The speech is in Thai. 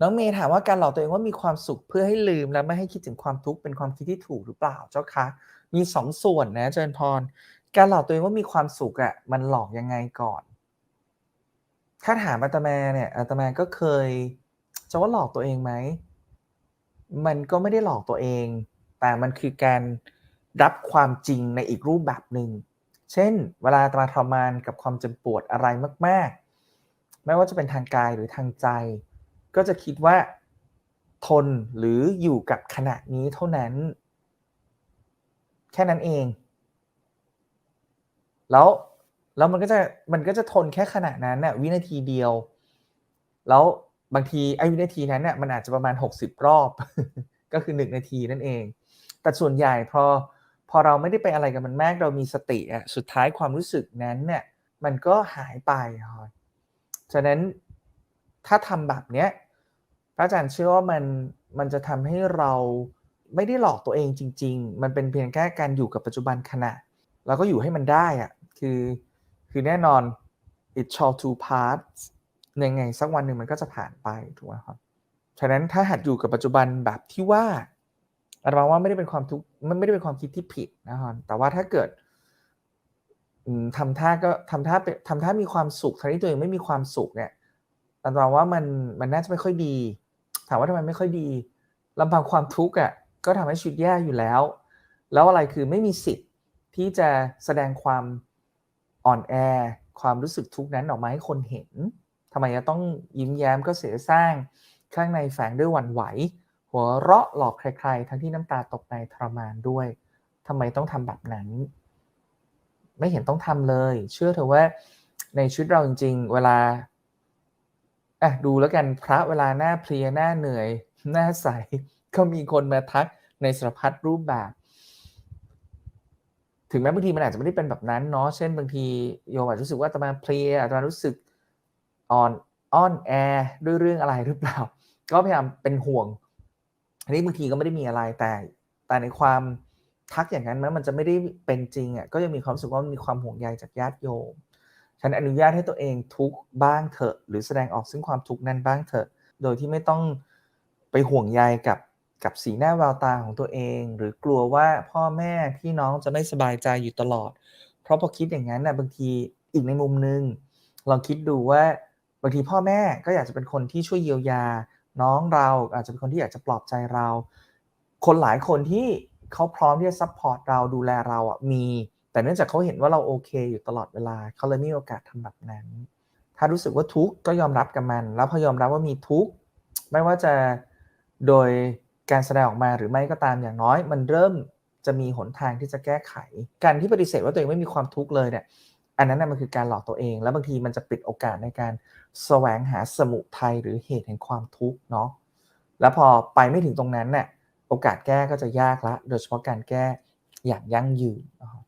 น้องเมย์ถามว่าการหลอกตัวเองว่ามีความสุขเพื่อให้ลืมและไม่ให้คิดถึงความทุกข์เป็นความคิดที่ถูกหรือเปล่าเจ้าคะ มีสองส่วนนะเจริญพร การหลอกตัวเองว่ามีความสุขอะ่ะมันหลอกยังไงก่อน ถ้าถามอาตมาเนี่ยอาตมาก็เคยจะว่าหลอกตัวเองไหม มันก็ไม่ได้หลอกตัวเอง แต่มันคือการรับความจริงในอีกรูปแบบหนึ่ง เช่น เวลาอาตมาทรมานกับความเจ็บปวดอะไรมาก ๆ ไม่ว่าจะเป็นทางกายหรือทางใจ ก็จะคิดว่า ทนหรืออยู่กับขณะนี้เท่านั้น แค่นั้นเอง แล้วแล้วมันก็จะมันก็จะทนแค่ขณะนั้นน่ะวินาทีเดียว แล้วบางทีไอ้วินาทีนั้นเนี่ยมันอาจจะประมาณ 60 รอบ ก็คือ 1 นาทีนั่นเอง แต่ส่วนใหญ่พอพอเราไม่ได้ไปอะไรกับมันมาก เรามีสติอะสุดท้ายความรู้สึกนั้นเนี่ยมันก็หายไปครับฉะนั้น ถ้าทำแบบเนี้ยพระอาจารย์เชื่อว่ามันมันจะทำให้เราไม่ได้หลอกตัวเองจริง ๆ มันเป็นเพียงแค่การอยู่กับปัจจุบันขณะแล้วก็อยู่ให้มันได้อะคือคือแน่นอน it shall to pass ยังไงสักวันหนึ่งมันก็จะผ่านไปถูกไหมครับฉะนั้นถ้าหัดอยู่กับปัจจุบันแบบที่ว่าอาตมาว่าไม่ได้เป็นความทุกข์มันไม่ได้เป็นความคิดที่ผิดนะครับแต่ว่าถ้าเกิดทำท่าก็ทำท่าเป็นทำท่ามีความสุขทั้งที่ตัวเองไม่มีความสุขเนี่ย อาตมาว่ามันมันน่าจะไม่ค่อยดี ถามว่าทำไมไม่ค่อยดีลำพังความทุกข์อะก็ทำให้ชีวิตแย่อยู่แล้ว แล้วอะไรคือไม่มีสิทธิ์ที่จะแสดงความอ่อนแอ ความรู้สึกทุกข์นั้นออกมาให้คนเห็นทำไมจะต้องยิ้มแย้มก็เสียสร้าง ข้างในแฝงด้วยหวั่นไหว หัวเราะหลอกใคร ๆ ทั้งที่น้ำตาตกในทรมานด้วยทำไมต้องทำแบบนั้น ไม่เห็นต้องทำเลย เชื่อเถอะว่าในชีวิตเราจริง ๆ เวลา อะดูแล้วกันพระเวลาหน้าเพลียหน้าเหนื่อย หน้าใสก็มีคนมาทักในสารพัดรูปแบบ ถึงแม้บางทีมันอาจจะไม่ได้เป็นแบบนั้นเนาะเช่นบางทีโยมอาจจะรู้สึกว่าอาตมาเพลียอาตมารู้สึกอ่อนอ้อนแอด้วยเรื่องอะไรหรือเปล่า ก็พยายามเป็นห่วง อันนี้บางทีก็ไม่ได้มีอะไรแต่ แต่ในความทักอย่างนั้นแม้มันจะไม่ได้เป็นจริงอะก็ยังมีความรู้สึกว่ามีความห่วงใยจากญาติโยม ฉันอนุญาตให้ตัวเองทุกข์บ้างเถอะ หรือแสดงออกซึ่งความทุกข์นั้นบ้างเถอะ โดยที่ไม่ต้องไปห่วงใยกับกับสีหน้าแววตาของตัวเอง หรือกลัวว่าพ่อแม่พี่น้องจะไม่สบายใจอยู่ตลอด เพราะพอคิดอย่างนั้นนะบางทีอีกในมุมนึงลองคิดดูว่าบางทีพ่อแม่ก็อยากจะเป็นคนที่ช่วยเยียวยา น้องเราอาจจะเป็นคนที่อยากจะปลอบใจเรา คนหลายคนที่เขาพร้อมที่จะซัพพอร์ตเราดูแลเราอะมี แต่เนื่องจากเขาเห็นว่าเราโอเคอยู่ตลอดเวลาเขาเลยมีโอกาสทำแบบนั้น ถ้ารู้สึกว่าทุกข์ก็ยอมรับกับมัน แล้วพอยอมรับว่ามีทุกข์ไม่ว่าจะโดยการแสดงออกมาหรือไม่ก็ตามอย่างน้อย มันเริ่มจะมีหนทางที่จะแก้ไข การที่ปฏิเสธว่าตัวเองไม่มีความทุกข์เลยเนี่ยอันนั้นนะมันคือการหลอกตัวเอง แล้วบางทีมันจะปิดโอกาสในการแสวงหาสมุทัยหรือเหตุแห่งความทุกข์เนาะแล้วพอไปไม่ถึงตรงนั้นเนี่ยโอกาสแก้ก็จะยากละ โดยเฉพาะการแก้อย่างยั่งยืนนะครั